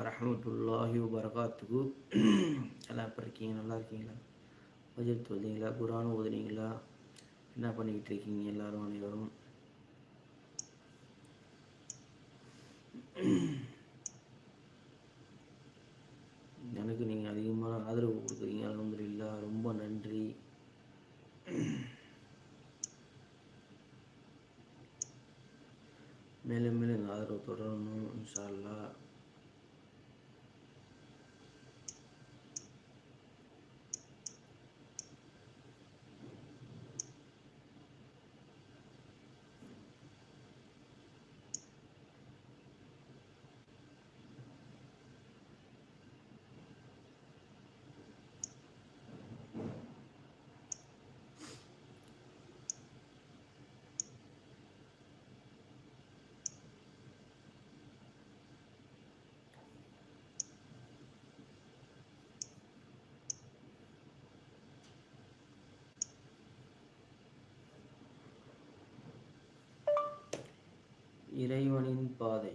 வரமத்துல்லாஹி வரகாத்துக்கு எல்லாம் இப்போ இருக்கீங்க? நல்லா இருக்கீங்களா? பஜெட் தொழுதிங்களா குரான் ஓதுனீங்களா? என்ன பண்ணிக்கிட்டு இருக்கீங்க எல்லாரும் அனைவரும்? எனக்கு நீங்கள் அதிகமான ஆதரவு கொடுக்குறீங்க. அலமதுல்லா ரொம்ப நன்றி. மேலும் மேலும் இந்த ஆதரவு தொடரணும் இன்ஷா அல்லாஹ் இறைவனின் பாதை.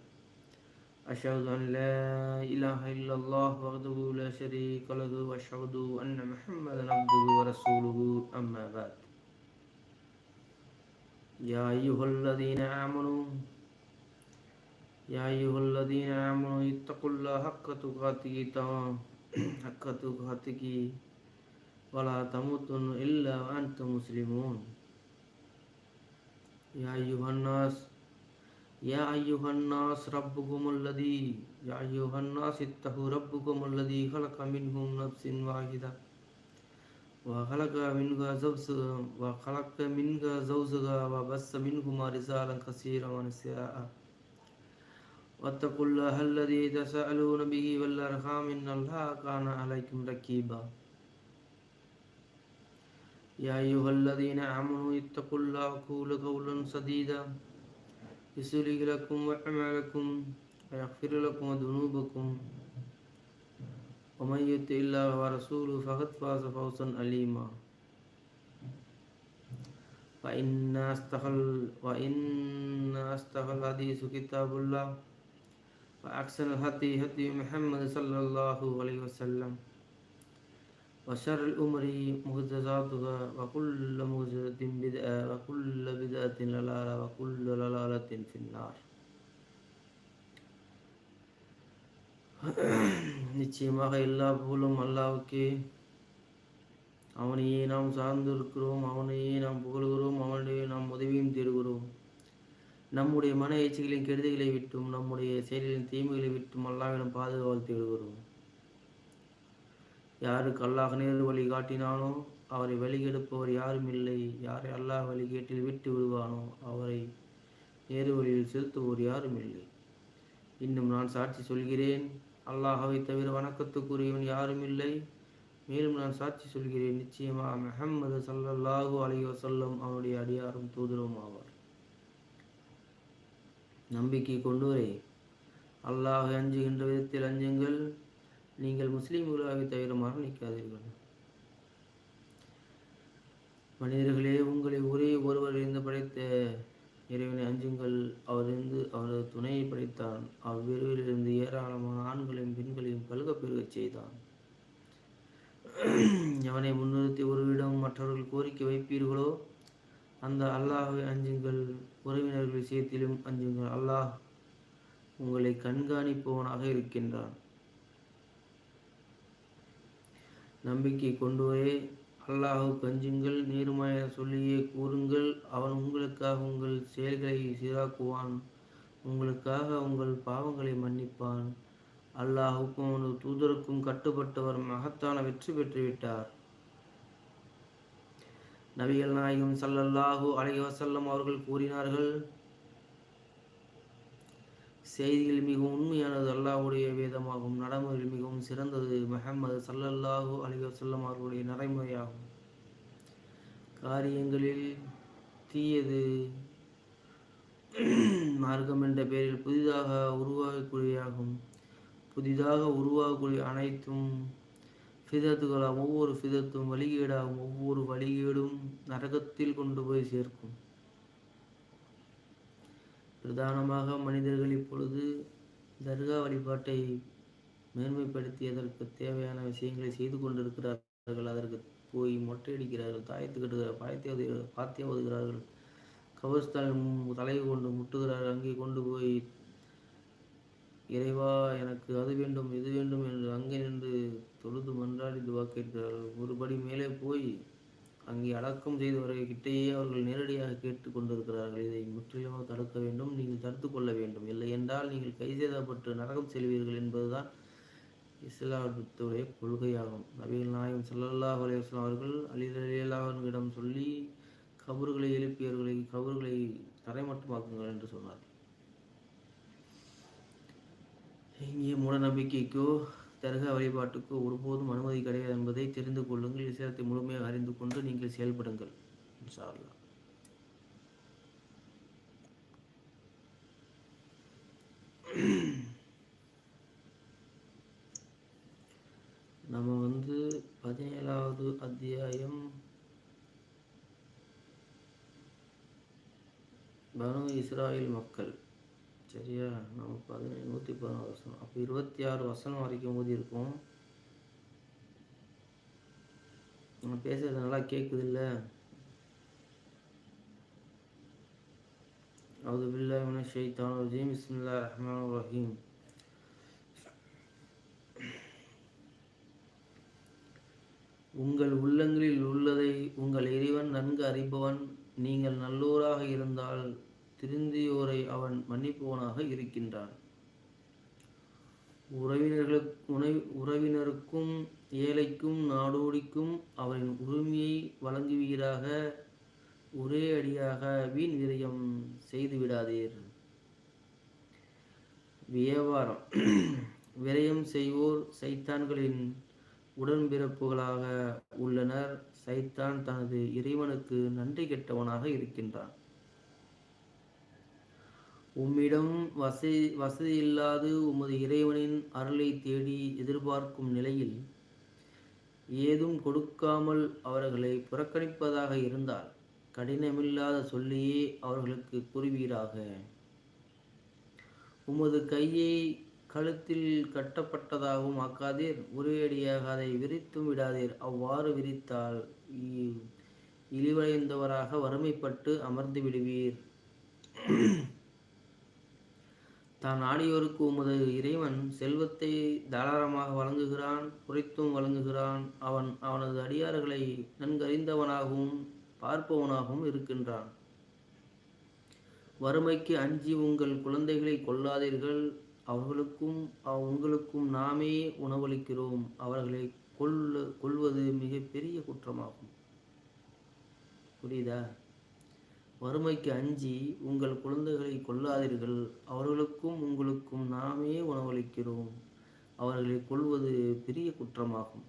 أشهد أن لا إله إلا الله وحده لا شريك له وأشهد أن محمدا عبده ورسوله. أما بعد يا أيها الذين آمنوا يا أيها الذين آمنوا اتقوا الله حق تقاته حق تقاته ولا تموتن إلا وأنتم مسلمون. يا أيها الناس يا أيها الناس ربكم الذي يا أيها الناس اتقوا ربكم الذي خلق منهم نفس واحدة. وخلق منها زوجها وخلق منها زوجها وبث منهما رجالا كثيرا ونساء. واتقوا الله الذي تساءلون به والأرحام إن الله كان عليكم رقيبا يا أيها الذين آمنوا اتقوا الله وقولوا قولا سديدا. يصلح لكم أعمالكم ويغفر لكم ذنوبكم. ومن يطع الله ورسوله فقد فاز فوزا أليما. فإن أستغل وإن أستغل الحديث كتاب الله. وأحسن الهدي هدي محمد صلى الله عليه وسلم. وشر الأمور محدثاتها وكل محدثة بدعة وكل بدعة ضلالة وكل ضلالة في النار நிச்சயமாக எல்லா புகழும் அல்லாவுக்கே அவனையே நாம் சார்ந்திருக்கிறோம் அவனையே நாம் புகழ்கிறோம் அவனையே நாம் உதவியும் தேடுகிறோம் நம்முடைய மன எச்சிகளின் கெடுதிகளை விட்டும் நம்முடைய செயல்களின் தீமைகளை விட்டும் அல்லாவிடம் பாதுகாவல் தேடுகிறோம் யாருக்கு அல்லாஹ் நேர் வழி காட்டினானோ அவரை வழிகெடுப்பவர் யாரும் இல்லை. யாரை அல்லாஹ் வழிகேட்டில் விட்டு விடுவானோ அவரை நேரு வழியில் செலுத்துவோர் யாரும் இல்லை. இன்னும் நான் சாட்சி சொல்கிறேன் அல்லாஹாவை தவிர வணக்கத்துக்குரியவன் யாரும் இல்லை. மேலும் நான் சாட்சி சொல்கிறேன் நிச்சயமாக மெஹம்மது சல்லல்லாஹு அலைஹி வஸல்லம் அவனுடைய அடியாரும் தூதரும் ஆவார். நம்பிக்கை கொண்டுவரே அல்லாஹ் அஞ்சுகின்ற விதத்தில் அஞ்சுங்கள். நீங்கள் முஸ்லீம்களாக தவிர மரணிக்காதீர்கள் மனிதர்களே உங்களை ஒரே ஒருவர் இருந்து படைத்த இறைவனை அஞ்சுங்கள். அவரிருந்து அவரது துணையை படைத்தான். அவ்விருவிலிருந்து ஏராளமான ஆண்களையும் பெண்களையும் பல்க பெருகச் செய்தான். எவனை முன்னிறுத்தி ஒருவிடம் மற்றவர்கள் கோரிக்கை வைப்பீர்களோ? அந்த அல்லாஹை அஞ்சுங்கள். உறவினர்கள் விஷயத்திலும் அஞ்சுங்கள். அல்லாஹ் உங்களை கண்காணிப்பவனாக இருக்கின்றான். நம்பிக்கை கொண்டுவரே அல்லாஹு கஞ்சுங்கள் நேர்மையாக சொல்லியே கூறுங்கள். அவன் உங்களுக்காக உங்கள் செயல்களை சீராக்குவான். உங்களுக்காக உங்கள் பாவங்களை மன்னிப்பான். அல்லாஹுக்கும் அவனது தூதருக்கும் கட்டுப்பட்டவர் மகத்தான வெற்றி பெற்றுவிட்டார். நபிகள் நாயகம் சல்லல்லாஹு அலைஹி வசல்லம் அவர்கள் கூறினார்கள் செய்திகள் மிகவும் உண்மையானது அல்லாஹுடைய வேதமாகும். நடைமுறையில் மிகவும் சிறந்தது மெஹம்மது சல்லல்லாஹு அலிகோ வசல்லம் அவர்களுடைய நடைமுறையாகும். காரியங்களில் தீயது மார்க்கம் என்ற பெயரில் புதிதாக உருவாகக்கூடியாகும் புதிதாக உருவாகக்கூடிய அனைத்தும் ஃபிதத்துகளாகும். ஒவ்வொரு ஃபிதத்தும் வழிகேடாகும். ஒவ்வொரு வழிகேடும் நரகத்தில் கொண்டு போய் சேர்க்கும். பிரதானமாக மனிதர்கள் இப்பொழுது தர்கா வழிபாட்டை மேன்மைப்படுத்தியதற்கு தேவையான விஷயங்களை செய்து கொண்டிருக்கிறார்கள். அதற்கு போய் மொட்டையடிக்கிறார்கள். தாயத்து கட்டுகிறார் பாயத்தை பாத்தியா ஓதுகிறார்கள் கபர்ஸ்தான் தலையை கொண்டு முட்டுகிறார்கள் அங்கே கொண்டு போய் இறைவா எனக்கு அது வேண்டும் இது வேண்டும் என்று அங்கே நின்று தொழுது மன்றாடி துவா கேட்கிறார்கள். ஒருபடி மேலே போய் அங்கே அடக்கம் செய்தவர்கள் கிட்டேயே அவர்கள் நேரடியாக கேட்டு கொண்டிருக்கிறார்கள். இதை முற்றிலுமாக தடுக்க வேண்டும். நீங்கள் தடுத்து கொள்ள வேண்டும். இல்லை என்றால் நீங்கள் கை செய்தப்பட்டு நரகம் செல்வீர்கள் என்பதுதான் இஸ்லாத்துடைய கொள்கையாகும். நபிகள் நாயகம் சல்லல்லா அலையம் அவர்கள் அலிலாவிடம் சொல்லி கபர்களை எழுப்பியவர்களை கபர்களை தரைமட்டமாக்குங்கள் என்று சொன்னார் இங்கே மூட நம்பிக்கைக்கோ தர்கா வழிபாட்டுக்கு ஒருபோதும் அனுமதி கிடையாது என்பதை தெரிந்து கொள்ளுங்கள். விஷயத்தை முழுமையாக அறிந்து கொண்டு நீங்கள் செயல்படுங்கள். இன்ஷால்லா நம்ம வந்து பதினேழாவது அத்தியாயம் பனு இஸ்ராயல் மக்கள். சரியா? நம்ம பதினேழு நூற்றி பதினாறு வசனம். அப்போ இருபத்தி ஆறு வசனம் வரைக்கும் ஊதி இருக்கும் நம்ம பேசுறது நல்லா கேட்குது இல்லை அவுது பில்லாஹ் ஷைத்தான் ரஜீம். பிஸ்மில்லா ரஹ்மான் ரஹீம். உங்கள் உள்ளங்களில் உள்ளதை உங்கள் இறைவன் நன்கு அறிபவன். நீங்கள் நல்லோராக இருந்தால் திருந்தியோரை அவன் மன்னிப்பவனாக இருக்கின்றான். உறவினர்களுக்கு உறவினருக்கும் ஏழைக்கும் நாடோடிக்கும் அவரின் உரிமையை வழங்குவீராக ஒரே அடியாக வீண் விரயம் செய்து விடாதீர். வியாபாரம். விரயம் செய்வோர் சைத்தான்களின் உடன்பிறப்புகளாக உள்ளனர். சைத்தான் தனது இறைவனுக்கு நன்றி கெட்டவனாக இருக்கின்றான். உம்மிடம் வசதி வசதியில்லாது உமது இறைவனின் அருளை தேடி எதிர்பார்க்கும் நிலையில் ஏதும் கொடுக்காமல் அவர்களை புறக்கணிப்பதாக இருந்தால் கடினமில்லாத சொல்லியே அவர்களுக்கு கூறுவீராக. உமது கையை கழுத்தில் கட்டப்பட்டதாகவும் ஆக்காதீர் ஒரேடியாக அதை விரித்தும் விடாதீர். அவ்வாறு விரித்தால் இழிவடைந்தவராக வறுமைப்பட்டு அமர்ந்து விடுவீர். தான் ஆடியோருக்கு உமது இறைவன் செல்வத்தை தாராளமாக வழங்குகிறான் குறைத்தும் வழங்குகிறான். அவன் அவனது அடியார்களை நன்கறிந்தவனாகவும் பார்ப்பவனாகவும் இருக்கின்றான். வறுமைக்கு அஞ்சி உங்கள் குழந்தைகளை கொள்ளாதீர்கள் அவர்களுக்கும் உங்களுக்கும் நாமே உணவளிக்கிறோம். அவர்களை கொள்ள கொள்வது மிகப்பெரிய குற்றமாகும். புரியுதா? வறுமைக்கு அஞ்சி உங்கள் குழந்தைகளை கொல்லாதீர்கள். அவர்களுக்கும் உங்களுக்கும் நாமே உணவளிக்கிறோம். அவர்களை கொள்வது பெரிய குற்றமாகும்.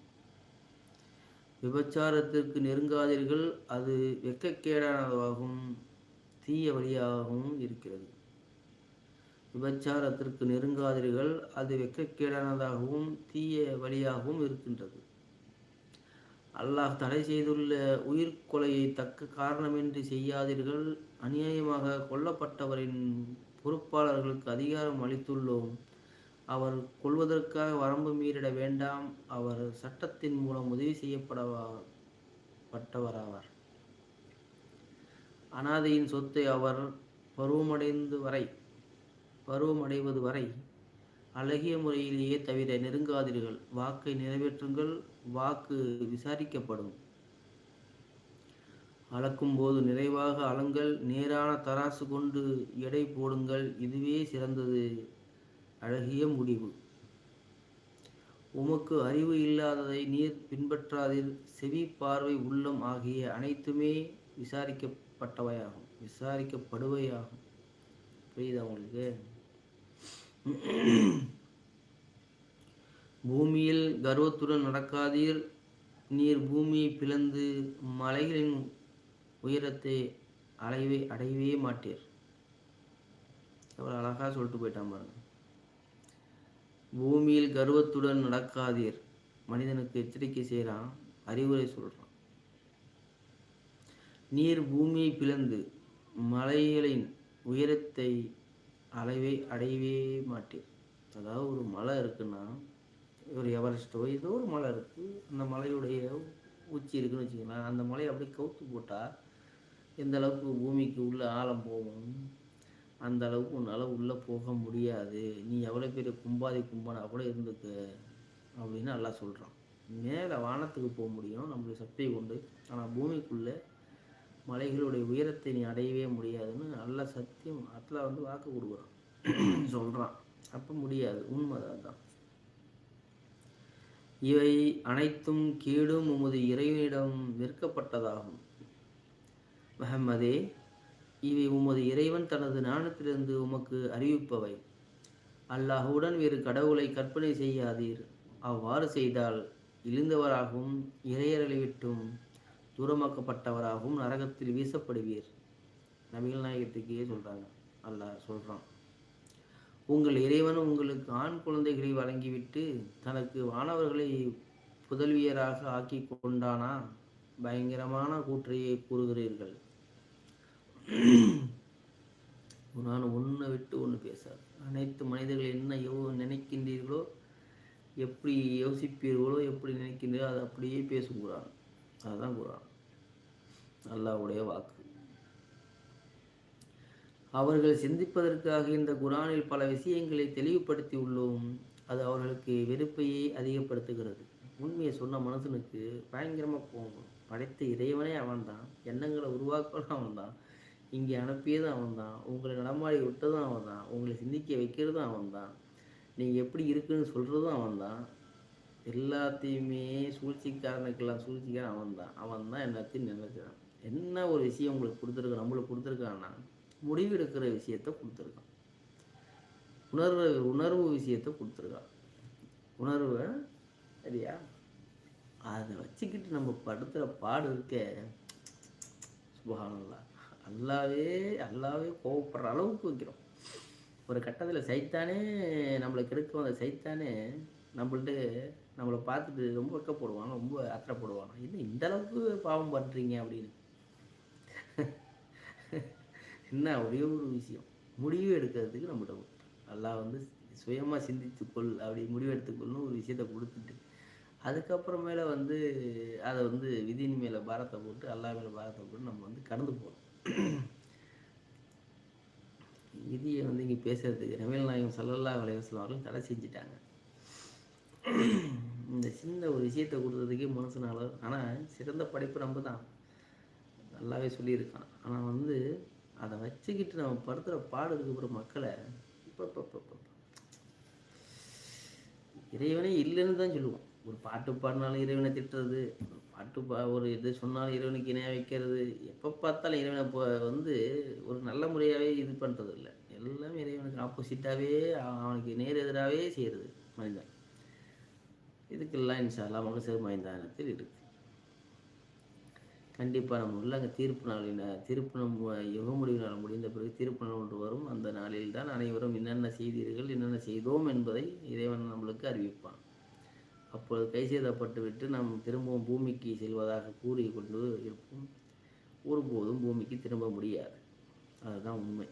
விபச்சாரத்திற்கு நெருங்காதீர்கள். அது வெக்கக்கேடானதாகவும் தீய வழியாகவும் இருக்கிறது. விபச்சாரத்திற்கு நெருங்காதீர்கள். அது வெக்கக்கேடானதாகவும் தீய வழியாகவும் இருக்கின்றது. அல்லாஹ் தடை செய்துள்ள உயிர்கொலையை தக்க காரணமின்றி செய்யாதீர்கள். அநியாயமாக கொல்லப்பட்டவரின் பொறுப்பாளர்களுக்கு அதிகாரம் அளித்துள்ளோம். அவர் கொள்வதற்காக வரம்பு மீறிட வேண்டாம். அவர் சட்டத்தின் மூலம் உதவி செய்யப்படவா பட்டவராவார் அனாதையின் சொத்தை அவர் பருவமடைந்து வரை பருவமடைவது வரை அழகிய முறையிலேயே தவிர நெருங்காதீர்கள். வாக்கை நிறைவேற்றுங்கள். வாக்கு விசாரிக்கப்படும். அளக்கும் போது நிறைவாக அலங்கள் நேரான தராசு கொண்டு எடை போடுங்கள் இதுவே சிறந்தது. அழகிய முடிவு. உமக்கு அறிவு இல்லாததை நீர் பின்பற்றாதீர். செவி பார்வை உள்ளம் ஆகிய அனைத்துமே விசாரிக்கப்பட்டவையாகும். விசாரிக்கப்படுவையாகும். புரியுதா உங்களுக்கு? பூமியில் கர்வத்துடன் நடக்காதீர். நீர் பூமியை பிளந்து மலைகளின் உயரத்தை அலைவே அடையவே மாட்டீர். அவர் அழகாக சொல்லிட்டு போயிட்டான் பாருங்க. பூமியில் கர்வத்துடன் நடக்காதீர். மனிதனுக்கு எச்சரிக்கை செய்கிறான் அறிவுரை சொல்கிறான் நீர் பூமியை பிளந்து மலைகளின் உயரத்தை அளவை அடையவே மாட்டேன் அதாவது ஒரு மலை இருக்குன்னா ஒரு எவரெஸ்ட்டோ ஏதோ ஒரு மலை இருக்குது அந்த மலையுடைய உச்சி இருக்குன்னு வச்சுக்கலாம் அந்த மலையை அப்படியே கவுத்து போட்டால் எந்த அளவுக்கு பூமிக்கு உள்ளே ஆழம் போகும்? அந்த அளவுக்கு உன்னால் உள்ளே போக முடியாது. நீ எவ்வளோ பெரிய கும்பாதி கும்பானா கூட இருந்துக்க அப்படின்னு நல்லா சொல்கிறான் மேலே வானத்துக்கு போக முடியும். நம்மளுடைய சக்தியை கொண்டு. ஆனால் பூமிக்குள்ளே மலைகளுடைய உயரத்தை நீ அடையவே முடியாதுன்னு நல்ல சத்தியம். அதில் வந்து வாக்கு கொடுக்குறான். சொல்கிறான் அப்போ முடியாது. உண்மை தான் இவை அனைத்தும் கேடும் உமது இறைவனிடம் விற்கப்பட்டதாகும். மஹம்மதே இவை உமது இறைவன் தனது நாணத்திலிருந்து உமக்கு அறிவிப்பவை. அல்லாஹுடன் வேறு கடவுளை கற்பனை செய்யாதீர். அவ்வாறு செய்தால் இழிந்தவராகவும் இறையறலை விட்டும் தூரமாக்கப்பட்டவராகவும் நரகத்தில் வீசப்படுவீர். நபிகள் நாயகத்துக்கே சொல்கிறாங்க அல்லாஹ் சொல்கிறான் உங்கள் இறைவன் உங்களுக்கு ஆண் குழந்தைகளை வழங்கிவிட்டு தனக்கு வானவர்களை புதல்வியராக ஆக்கி கொண்டானா? பயங்கரமான கூற்றையை கூறுகிறீர்கள். நான் ஒன்றை விட்டு ஒன்று பேசாது. அனைத்து மனிதர்கள் என்ன யோ நினைக்கின்றீர்களோ எப்படி யோசிப்பீர்களோ எப்படி நினைக்கின்றீர்களோ அதை அப்படியே பேசும் குரான். அதுதான் குரான். அல்லாவுடைய வாக்கு. அவர்கள் சிந்திப்பதற்காக இந்த குரானில் பல விஷயங்களை தெளிவுபடுத்தி உள்ளோம் அது அவர்களுக்கு வெறுப்பையே அதிகப்படுத்துகிறது. உண்மையை சொன்ன மனுஷனுக்கு பயங்கரமாக போகும் படைத்த இறைவனே அவன்தான். எண்ணங்களை உருவாக்குவதும் அவன்தான். இங்கே அனுப்பியதும் அவன் தான் உங்களை நடமாடி விட்டதும் அவன் தான் உங்களை சிந்திக்க வைக்கிறதும் அவன் தான் நீங்கள் எப்படி இருக்குன்னு சொல்கிறதும் அவன்தான். எல்லாத்தையுமே சூழ்ச்சிக்காரனுக்கெல்லாம் சூழ்ச்சிக்காரன் அவன் தான் அவன் தான் எல்லாத்தையும் நினைக்கிறான். என்ன ஒரு விஷயம் உங்களுக்கு கொடுத்துருக்கான் நம்மளுக்கு கொடுத்துருக்கான்னா முடிவெடுக்கிற விஷயத்த கொடுத்துருக்கான். உணர்வு உணர்வு விஷயத்த கொடுத்துருக்கான். உணர்வை சரியா? அதை வச்சுக்கிட்டு நம்ம படுத்துகிற பாடு இருக்க. சுபகானல்லா. அல்லாவே அல்லாவே கோவப்படுற அளவுக்கு வைக்கிறோம். ஒரு கட்டத்தில் சைத்தானே நம்மளை கெடுக்க வந்த சைத்தானே நம்மள்ட்ட நம்மளை பார்த்துட்டு ரொம்ப வெக்கப்படுவான் ரொம்ப அத்தரப்படுவான் இன்னும் இந்த அளவுக்கு பாவம் பண்ணுறீங்க அப்படின்னு? என்ன? ஒரே ஒரு விஷயம். முடிவு எடுக்கிறதுக்கு நம்மகிட்ட நல்லா வந்து சுயமாக சிந்தித்துக்கொள் அப்படி முடிவு எடுத்துக்கொள்னு ஒரு விஷயத்த கொடுத்துட்டு அதுக்கப்புறமேல வந்து அதை வந்து விதியின் மேலே பாரத்தை போட்டு அல்லா மேலே பாரத்தை போட்டு நம்ம வந்து கடந்து போகிறோம் விதியை வந்து இங்கே பேசுறதுக்கு ரமேல் நாயகம் சல்லல்லா வலைவாசலம் அவர்களும் தடை செஞ்சிட்டாங்க. இந்த சின்ன ஒரு விஷயத்தை கொடுத்ததுக்கே மனசுனால ஆனால் சிறந்த படைப்பு நம்ம தான் நல்லாவே சொல்லியிருக்கான். ஆனால் வந்து அதை வச்சுக்கிட்டு நம்ம படுத்துகிற பாடு மக்களை இப்போ இறைவனே இல்லைன்னு தான் சொல்லுவோம். ஒரு பாட்டு பாடினாலும் இறைவனை திட்டுறது பாட்டு பா ஒரு இது சொன்னாலும் இறைவனுக்கு இணையாக வைக்கிறது எப்போ பார்த்தாலும் இறைவனை இப்போ வந்து ஒரு நல்ல முறையாகவே இது பண்ணுறது இல்லை எல்லாமே இறைவனுக்கு ஆப்போசிட்டாகவே அவனுக்கு நேர் எதிராகவே செய்கிறது மனிதன். இதுக்கெல்லாம் இன்ஷால்லா மகசர் மைந்தானத்தில் இருக்குது கண்டிப்பாக நம்ம உள்ள அங்கே தீர்ப்பு நாளின தீர்ப்பு நம்ம யுக முடிவு நாள் முடிந்த பிறகு தீர்ப்பு நாள் ஒன்று வரும். அந்த நாளில் தான் அனைவரும் என்னென்ன செய்தீர்கள் என்னென்ன செய்தோம் என்பதை இறைவன் நம்மளுக்கு அறிவிப்பான். அப்பொழுது கை செய்தப்பட்டு விட்டு நாம் திரும்பவும் பூமிக்கு செல்வதாக கூறி கொண்டு இருப்போம். ஒருபோதும் பூமிக்கு திரும்ப முடியாது. அதுதான் உண்மை.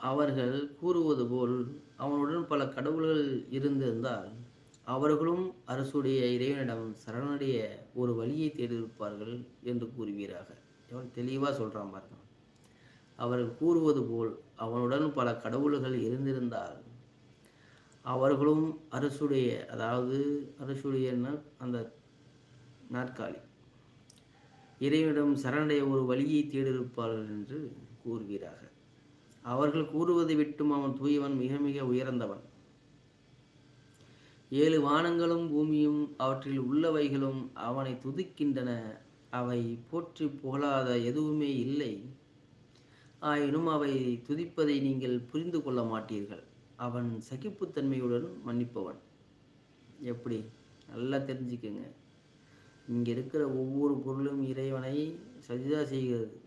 அவர்கள் கூறுவது போல் அவனுடன் பல கடவுள்கள் இருந்திருந்தால் அவர்களும் அரசுடைய இறைவனிடம் சரணடைய ஒரு வழியை தேடியிருப்பார்கள் என்று கூறுவீராக. எவ்வளோ தெளிவாக சொல்கிறான் பாருங்க. அவர்கள் கூறுவது போல் அவனுடன் பல கடவுள்கள் இருந்திருந்தால் அவர்களும் அரசுடைய அதாவது அரசுடையன்னா அந்த நாற்காலி. இறைவனிடம் சரணடைய ஒரு வழியை தேடியிருப்பார்கள் என்று கூறுகிறார்கள் அவர்கள் கூறுவதை விட்டும் அவன் தூயவன் மிக மிக உயர்ந்தவன். ஏழு வானங்களும் பூமியும் அவற்றில் உள்ளவைகளும் அவனை துதிக்கின்றன. அவை போற்றி புகழாத எதுவுமே இல்லை. ஆயினும் அவை துதிப்பதை நீங்கள் புரிந்து கொள்ள மாட்டீர்கள். அவன் சகிப்புத்தன்மையுடன் மன்னிப்பவன். எப்படி? நல்லா தெரிஞ்சுக்கங்க. இங்கே இருக்கிற ஒவ்வொரு பொருளும் இறைவனை சஜிதா செய்கிறது.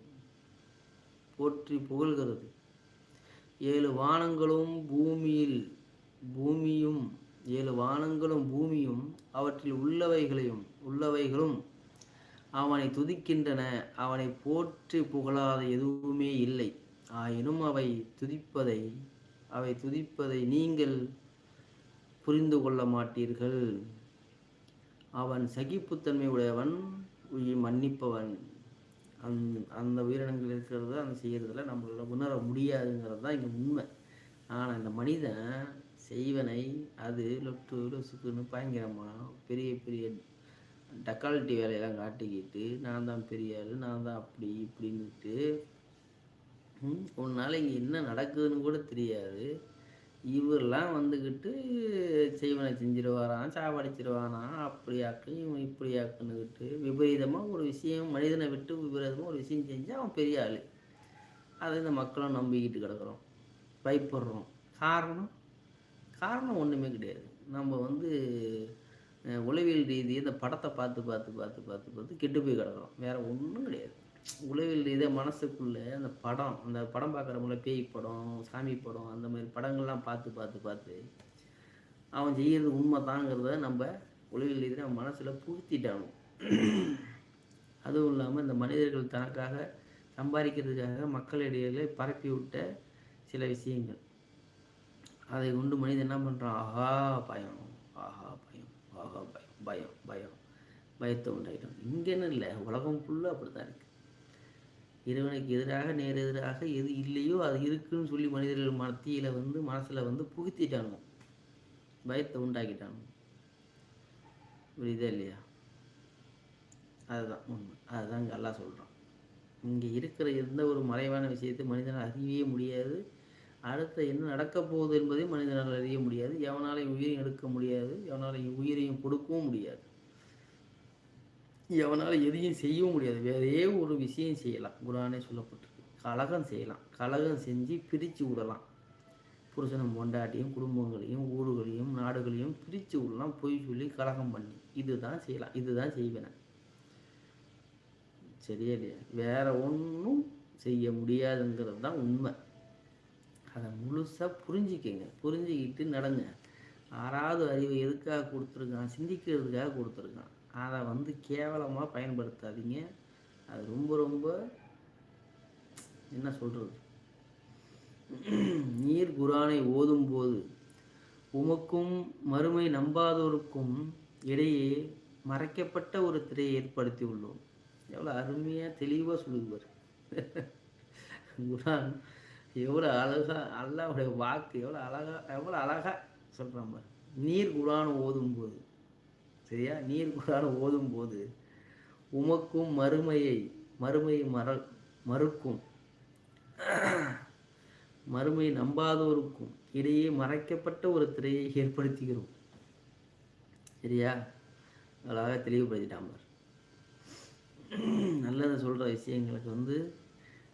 போற்றி புகழ்கிறது. ஏழு வானங்களும் பூமியில் பூமியும் ஏழு வானங்களும் பூமியும் அவற்றில் உள்ளவைகளையும் உள்ளவைகளும் அவனை துதிக்கின்றன. அவனை போற்றி புகழாத எதுவுமே இல்லை. ஆயினும் அவை துதிப்பதை அவை துதிப்பதை நீங்கள் புரிந்து கொள்ள மாட்டீர்கள். அவன் சகிப்புத்தன்மை உடையவன் மன்னிப்பவன். அந் அந்த உயிரினங்கள் இருக்கிறத அந்த செய்கிறதுல நம்மளால் உணர முடியாதுங்கிறது தான் இங்கே உண்மை. ஆனால் இந்த மனிதன் செய்வனை அது லொட்டு லொசுக்குன்னு பயங்கரமாக பெரிய பெரிய டக்காலிட்டி வேலையெல்லாம் காட்டிக்கிட்டு நான் தான் பெரிய ஆள் நான் தான் அப்படி இப்படின்னுட்டு உன்னால் இங்கே என்ன நடக்குதுன்னு கூட தெரியாது. இவர்லாம் வந்துக்கிட்டு செய்வனை செஞ்சிருவாராம் சாவடிச்சிருவானா அப்படியாக்கும் இவன் இப்படியாக்குன்னுக்கிட்டு விபரீதமாக ஒரு விஷயம் மனிதனை விட்டு விபரீதமாக ஒரு விஷயம் செஞ்சால் அவன் பெரிய ஆள். அதை இந்த மக்களும் நம்பிக்கிட்டு கிடக்குறோம். பயப்படுறோம். காரணம்? காரணம் ஒன்றுமே கிடையாது. நம்ம வந்து உளவியல் ரீதியாக இந்த படத்தை பார்த்து பார்த்து பார்த்து பார்த்து பார்த்து கெட்டு போய் கிடக்குறோம். வேறு ஒன்றும் கிடையாது. உலகில் இதே மனசுக்குள்ளே அந்த படம் அந்த படம் பார்க்குறவங்கள பேய் படம் சாமி படம் அந்த மாதிரி படங்கள்லாம் பார்த்து பார்த்து பார்த்து அவன் செய்கிறது உண்மை தாங்கிறத நம்ம உலகில் இதை அவன் மனசில் புகுத்திட்டானும் அதுவும் இல்லாமல் இந்த மனிதர்கள் தனக்காக சம்பாதிக்கிறதுக்காக மக்களிடையில பரப்பி விட்ட சில விஷயங்கள். அதை கொண்டு மனிதன் என்ன பண்ணுறான் ஆஹா பயம். ஆஹா பயம். ஆஹா பயம். பயம் பயம். பயத்தை உண்டாயிட்டோம் இங்கேன்னு இல்லை? உலகம் ஃபுல்லாக அப்படி தான் இருக்குது இறைவனுக்கு எதிராக நேர் எதிராக எது இல்லையோ அது இருக்குன்னு சொல்லி மனிதர்கள் மத்தியில் வந்து மனசில் வந்து புகுத்திட்டானோ பயத்தை உண்டாக்கிட்டானோ புரியுதா இல்லையா? அதுதான் உண்மை. அதுதான் இங்கே எல்லாம் சொல்கிறோம் இங்கே இருக்கிற எந்த ஒரு மறைவான விஷயத்தை மனிதனால் அறியவே முடியாது. அடுத்த என்ன நடக்க போகுது என்பதையும் மனிதனால் அறிய முடியாது. எவனாலையும் உயிரையும் எடுக்க முடியாது. எவனாலையும் உயிரையும் கொடுக்கவும் முடியாது. எவனால் எதையும் செய்யவும் முடியாது. வேறே ஒரு விஷயம் செய்யலாம். குரானே சொல்லப்பட்டிருக்கு. கலகம் செய்யலாம். கலகம் செஞ்சு பிரித்து விடலாம். புருஷனும் பொண்டாட்டியும் குடும்பங்களையும் ஊர்களையும் நாடுகளையும் பிரித்து விடலாம். பொய் சொல்லி கலகம் பண்ணி. இதுதான் செய்யலாம். இதுதான் செய்வேன் சரியா இல்லையா வேற ஒன்றும் செய்ய முடியாதுங்கிறது தான் உண்மை. அதை முழுசாக புரிஞ்சிக்கங்க. புரிஞ்சுக்கிட்டு நடங்க. ஆறாவது அறிவை எதுக்காக கொடுத்துருக்கான்? சிந்திக்கிறதுக்காக கொடுத்துருக்கான். அதை வந்து கேவலமாக பயன்படுத்தாதீங்க. அது ரொம்ப ரொம்ப என்ன சொல்கிறது நீர் குரானை ஓதும்போது உமக்கும் மறுமை நம்பாதோருக்கும் இடையே மறைக்கப்பட்ட ஒரு திரையை ஏற்படுத்தி உள்ளோம். எவ்வளோ அருமையாக தெளிவாக சொல்லுவார் குரான் எவ்வளோ அழகாக அல்லாவுடைய வாக்கு எவ்வளோ அழகாக எவ்வளோ அழகாக சொல்கிறான் பாரு. நீர் குரான் ஓதும்போது சரியா? நீர் குரான் ஓதும்போது உமக்கும் மறுமையை மறுமையை மற மறுக்கும். மறுமை நம்பாதோருக்கும் இடையே மறைக்கப்பட்ட ஒரு திரையை ஏற்படுத்துகிறோம். சரியா? அழகாக தெளிவுபடுத்திட்டான் நல்லதை சொல்கிற விஷயங்களுக்கு வந்து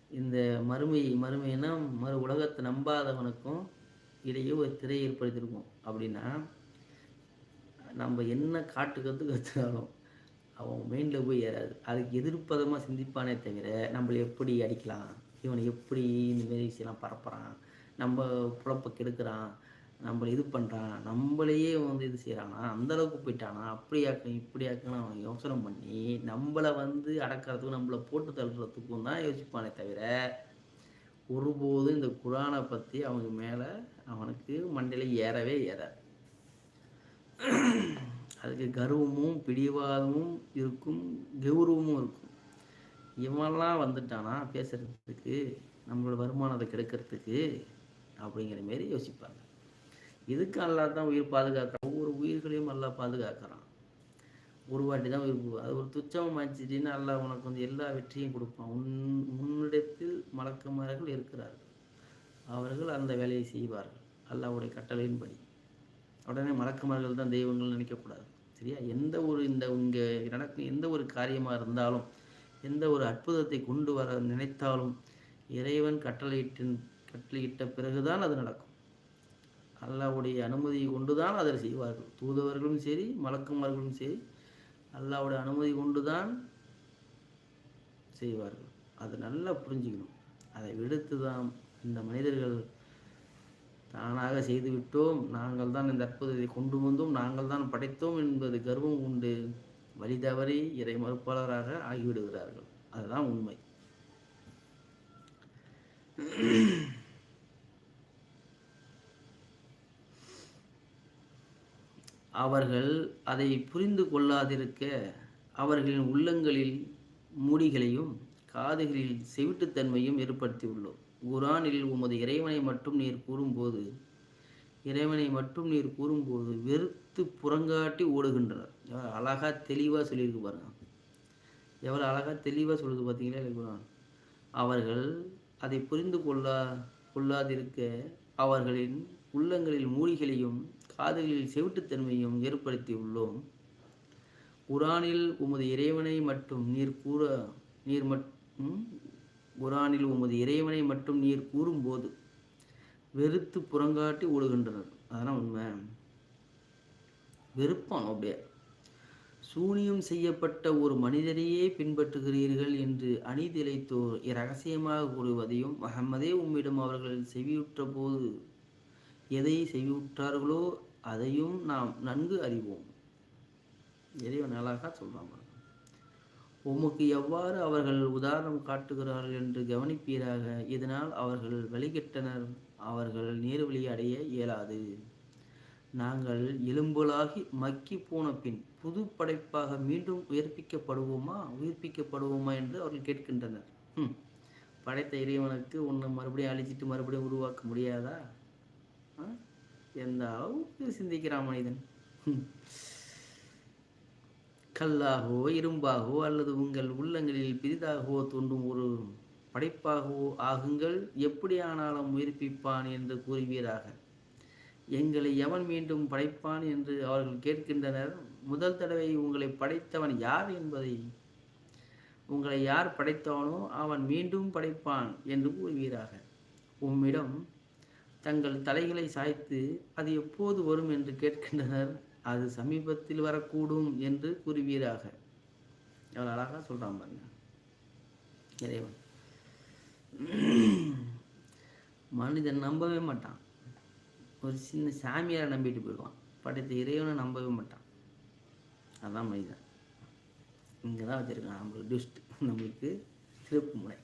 இந்த மறுமை மறுமைன்னா மறு உலகத்தை நம்பாதவனுக்கும் இடையே ஒரு திரை ஏற்படுத்தியிருக்கும் அப்படின்னா நம்ம என்ன காட்டு கற்று கற்றுனாலும் அவன் மெயினில் போய் ஏறாது. அதுக்கு எதிர்ப்பதமாக சிந்திப்பானே தவிர நம்மளை எப்படி அடிக்கலாம்? இவனை எப்படி இந்தமாரி விஷயம்லாம் பரப்புகிறான் நம்ம புழப்ப கெடுக்கிறான்? நம்மளை இது பண்ணுறான் நம்மளையே வந்து இது செய்கிறானா அந்தளவுக்கு போயிட்டானா? அப்படி ஆக்கணும் இப்படி ஆக்கணும் அவன் யோசனை பண்ணி நம்மளை வந்து அடக்கிறதுக்கும் நம்மளை போட்டு தள்ளுறதுக்கும் தான் யோசிப்பானே தவிர ஒருபோதும் இந்த குரானை பற்றி அவங்க மேலே அவனுக்கு மண்டையில் ஏறவே ஏறாது. அதுக்கு கர்வமும் பிடிவாதமும் இருக்கும் கௌரவமும் இருக்கும். இவன்லாம் வந்துட்டானா பேசுகிறதுக்கு நம்மளோட வருமானத்தை கிடைக்கிறதுக்கு அப்படிங்கிற மாரி யோசிப்பாங்க. இதுக்கு அல்லா தான் உயிர் பாதுகாக்கிறான். ஒவ்வொரு உயிர்களையும் நல்லா பாதுகாக்கிறான். ஒரு வாட்டி தான் உயிர் அது ஒரு துச்சமாக மாச்சிட்டின்னு அல்லா உனக்கு வந்து எல்லா வெற்றியும் கொடுப்பான். உன் முன்னிடத்தில் மலக்குமார்கள் இருக்கிறார்கள். அவர்கள் அந்த வேலையை செய்வார்கள். அல்லாவுடைய கட்டளையின்படி. உடனே மலக்குமார்கள் தான் தெய்வங்கள்னு நினைக்கக்கூடாது. சரியா? எந்த ஒரு இந்த இங்கே நடக்கும் எந்த ஒரு காரியமாக இருந்தாலும் எந்த ஒரு அற்புதத்தை கொண்டு வர நினைத்தாலும் இறைவன் கட்டளையிட்டின் கட்டளையிட்ட பிறகுதான் அது நடக்கும். அல்லாவுடைய அனுமதியை கொண்டு தான் அதை செய்வார்கள். தூதவர்களும் சரி மலக்குமார்களும் சரி அல்லாவுடைய அனுமதி கொண்டு தான் செய்வார்கள். அதை நல்லா புரிஞ்சுக்கணும். அதை விடுத்து தான் இந்த மனிதர்கள் தானாக செய்துவிட்டோம். நாங்கள் தான் இந்த அற்புதத்தை கொண்டு வந்தோம். நாங்கள் தான் படைத்தோம் என்பது கர்வம் உண்டு. வழி தவறி இறை மறுப்பாளராக ஆகிவிடுகிறார்கள். அதுதான் உண்மை. அவர்கள் அதை புரிந்து கொள்ளாதிருக்க அவர்களின் உள்ளங்களில் மூடிகளையும் காதுகளில் செவிட்டுத்தன்மையும் ஏற்படுத்தியுள்ளோம். குரானில் உமது இறைவனை மட்டும் நீர் கூறும்போது இறைவனை மட்டும் நீர் கூறும்போது வெறுத்து புறங்காட்டி ஓடுகின்றனர் எவ்வளோ அழகாக தெளிவாக சொல்லியிருக்கு பாருங்க. எவ்வளோ அழகாக தெளிவாக சொல்லுது பார்த்தீங்களா இல்லை குரான்? அவர்கள் அதை புரிந்து கொள்ளா கொள்ளாதிருக்க அவர்களின் உள்ளங்களில் மூலிகளையும் காதுகளில் செவிட்டுத்தன்மையும் ஏற்படுத்தி உள்ளோம் குரானில் உமது இறைவனை மட்டும் நீர் கூற நீர் மட்டும் குரானில் உமது இறைவனை மட்டும் நீர் கூறும்போது வெறுத்து புறங்காட்டி ஓடுகின்றனர். அதெல்லாம் உண்மை. வெறுப்பான் அப்படியே? சூனியம் செய்யப்பட்ட ஒரு மனிதரையே பின்பற்றுகிறீர்கள் என்று அணிதிலைத்தோர் இரகசியமாக கூறுவதையும் மஹம்மதே உம்மிடம் அவர்கள் செவியுற்ற போது எதை செவியுற்றார்களோ அதையும் நாம் நன்கு அறிவோம். இறைவன் அழகாக சொல்கிறாங்க உமக்கு எவ்வாறு அவர்கள் உதாரணம் காட்டுகிறார்கள் என்று கவனிப்பீராக? இதனால் அவர்கள் வழிகிட்டனர் அவர்கள் நீர்வழி அடைய இயலாது. நாங்கள் எலும்புலாகி மக்கி போன பின் புது படைப்பாக மீண்டும் உயிர்ப்பிக்கப்படுவோமா? உயிர்ப்பிக்கப்படுவோமா என்று அவர்கள் கேட்கின்றனர். படைத்த இறைவனுக்கு உன்னை மறுபடியும் அழிச்சிட்டு மறுபடியும் உருவாக்க முடியாதா? எந்த அளவுக்கு சிந்திக்கிறான் மனிதன்? கல்லாகவோ இரும்பாகவோ அல்லது உங்கள் உள்ளங்களில் பெரிதாகவோ தோன்றும் ஒரு படைப்பாகவோ ஆகுங்கள். எப்படியானாலும் உயிர்ப்பிப்பான் என்று கூறுவீராக. எங்களை எவன் மீண்டும் படைப்பான் என்று அவர்கள் கேட்கின்றனர். முதல் தடவை உங்களை படைத்தவன் யார் என்பதை உங்களை யார் படைத்தவனோ அவன் மீண்டும் படைப்பான் என்று கூறுவீராக. உம்மிடம் தங்கள் தலைகளை சாய்த்து அது எப்போது வரும் என்று கேட்கின்றனர். அது சமீபத்தில் வரக்கூடும் என்று கூறுவீராக. எவ்வளோ அழகாக சொல்கிறான் பாருங்க. இறைவன். மனிதன் நம்பவே மாட்டான். ஒரு சின்ன சாமியாரை நம்பிட்டு போயிடுவான். படைத்த இறைவனை நம்பவே மாட்டான். அதான் மனிதன். இங்கே தான் வச்சுருக்கான் நம்மளுக்கு டிஸ்ட். நம்மளுக்கு சிறப்பு முறை.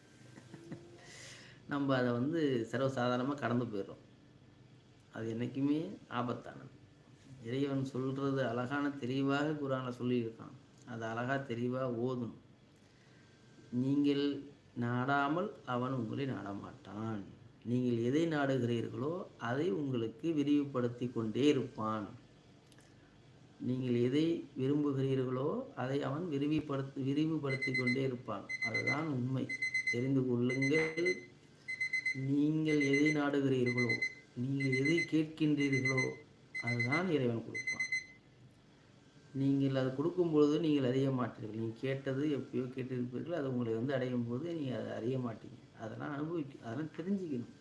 நம்ம அதை வந்து சர்வசாதாரணமாக கடந்து போயிடுறோம். அது என்றைக்குமே ஆபத்தானது. இறைவன் சொல்கிறது அழகான தெளிவாக குரானை சொல்லியிருக்கான். அது அழகாக தெளிவாக ஓதணும் நீங்கள் நாடாமல் அவன் உங்களை நாடமாட்டான். நீங்கள் எதை நாடுகிறீர்களோ அதை உங்களுக்கு விரிவுபடுத்தி கொண்டே இருப்பான். நீங்கள் எதை விரும்புகிறீர்களோ அதை அவன் விரிவுபடுத்தி விரிவுபடுத்தி கொண்டே இருப்பான். அதுதான் உண்மை. தெரிந்து கொள்ளுங்கள். நீங்கள் எதை நாடுகிறீர்களோ நீங்கள் எதை கேட்கின்றீர்களோ அதுதான் இறைவன் கொடுப்பான். நீங்கள் அது கொடுக்கும் பொழுது நீங்கள் அறிய மாட்டீர்கள். நீங்கள் கேட்டது எப்பயோ கேட்டிருப்பீர்கள். அது உங்களை வந்து அடையும் போது நீங்கள் அதை அறிய மாட்டீங்க. அதெல்லாம் அனுபவிக்க அதெல்லாம் தெரிஞ்சுக்கணும்.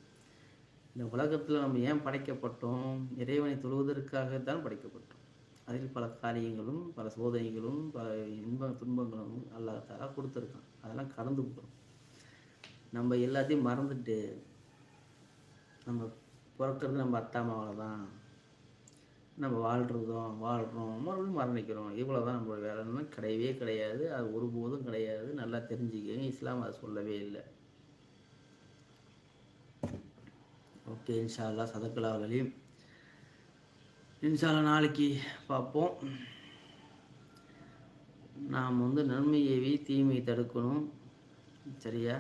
இந்த உலகத்தில் நம்ம ஏன் படைக்கப்பட்டோம்? இறைவனை தொழுவதற்காகத்தான் படைக்கப்பட்டோம். அதில் பல காரியங்களும் பல சோதனைகளும் பல இன்ப துன்பங்களும் அல்லாஹாலா கொடுத்துருக்கான். அதெல்லாம் கடந்து போகிறோம் நம்ம எல்லாத்தையும் மறந்துட்டு நம்ம பிறக்கிறது நம்ம அத்தா மாவில் தான். நம்ம வாழ்கிறதும் வாழ்கிறோம் மறுபடியும் மரணிக்கிறோம். இவ்வளோ தான் நம்மளோட வேலைன்னு கிடையவே கிடையாது. அது ஒருபோதும் கிடையாது. நல்லா தெரிஞ்சுக்கணும் இஸ்லாம் அதை சொல்லவே இல்லை. ஓகே இன்ஷா அல்லா சதக்கலா இன்ஷால்லா நாளைக்கு பார்ப்போம். நாம் வந்து நன்மை ஏவி தடுக்கணும். சரியா?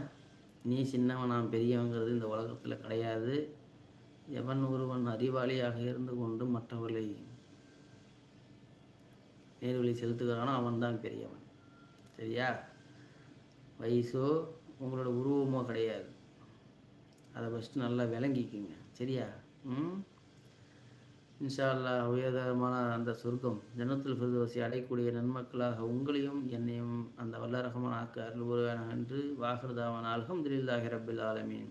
நீ சின்னவன் நான் பெரியவங்கிறது இந்த உலகத்தில் கிடையாது. எவன் ஒருவன் அறிவாளியாக இருந்து கொண்டு மற்றவர்களை நேர்வழி செலுத்துகிறானோ அவன்தான் பெரியவன். சரியா? வயசோ உங்களோட உருவமோ கிடையாது. அதை ஃபஸ்ட்டு நல்லா விளங்கிக்குங்க. சரியா? ம்? இன்ஷா அல்லாஹ் உயர்தரமான அந்த சொர்க்கம் ஜனத்தில் ஃபிர்தோசி அடையக்கூடிய நன்மக்களாக உங்களையும் என்னையும் அந்த வல்லரகமான ஆக்க அருள் உருவான என்று வாகர்தாவான. அல்ஹம்துலில்லாஹி ரபில் ஆலமீன்.